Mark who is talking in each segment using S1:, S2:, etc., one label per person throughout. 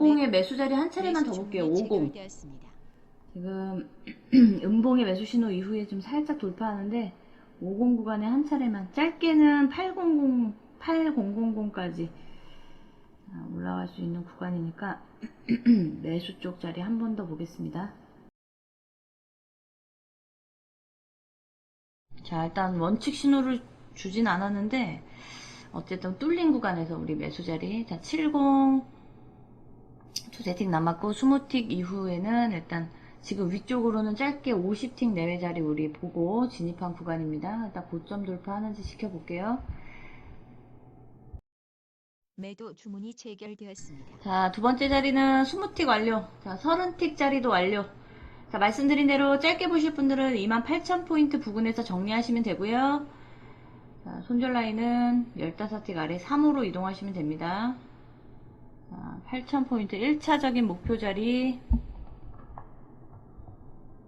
S1: 50의 매수 자리 한 차례만 더 볼게요. 50.
S2: 체결되었습니다.
S1: 지금 음봉의 매수 신호 이후에 좀 살짝 돌파하는데 50 구간에 한 차례만 짧게는 800 8000까지 아, 올라갈 수 있는 구간이니까 매수 쪽 자리 한 번 더 보겠습니다. 자 일단 원칙 신호를 주진 않았는데 어쨌든 뚫린 구간에서 우리 매수 자리 자70 두세 틱 남았고 20틱 이후에는 일단 지금 위쪽으로는 짧게 50틱 내외 자리 우리 보고 진입한 구간입니다. 일단 고점 돌파하는지 지켜볼게요.
S2: 매도 주문이 체결되었습니다.
S1: 자, 두 번째 자리는 20틱 완료. 자, 30틱 자리도 완료. 자, 말씀드린 대로 짧게 보실 분들은 28,000포인트 부근에서 정리하시면 되고요. 자, 손절 라인은 15틱 아래 3으로 이동하시면 됩니다. 자, 8,000포인트 1차적인 목표 자리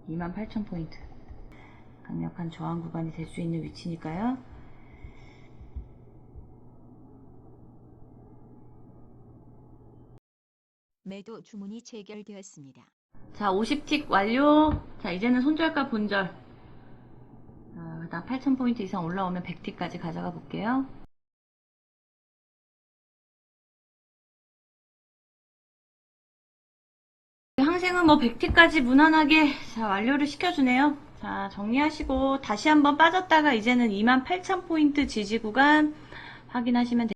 S1: 28,000포인트. 강력한 저항 구간이 될 수 있는 위치니까요.
S2: 매도 주문이 체결되었습니다.
S1: 자, 50틱 완료. 자, 이제는 손절가 본절. 아, 그다음 8,000포인트 이상 올라오면 100틱까지 가져가 볼게요. 항생은 뭐 100틱까지 무난하게 자, 완료를 시켜주네요. 자, 정리하시고 다시 한번 빠졌다가 이제는 28,000포인트 지지 구간 확인하시면 됩니다.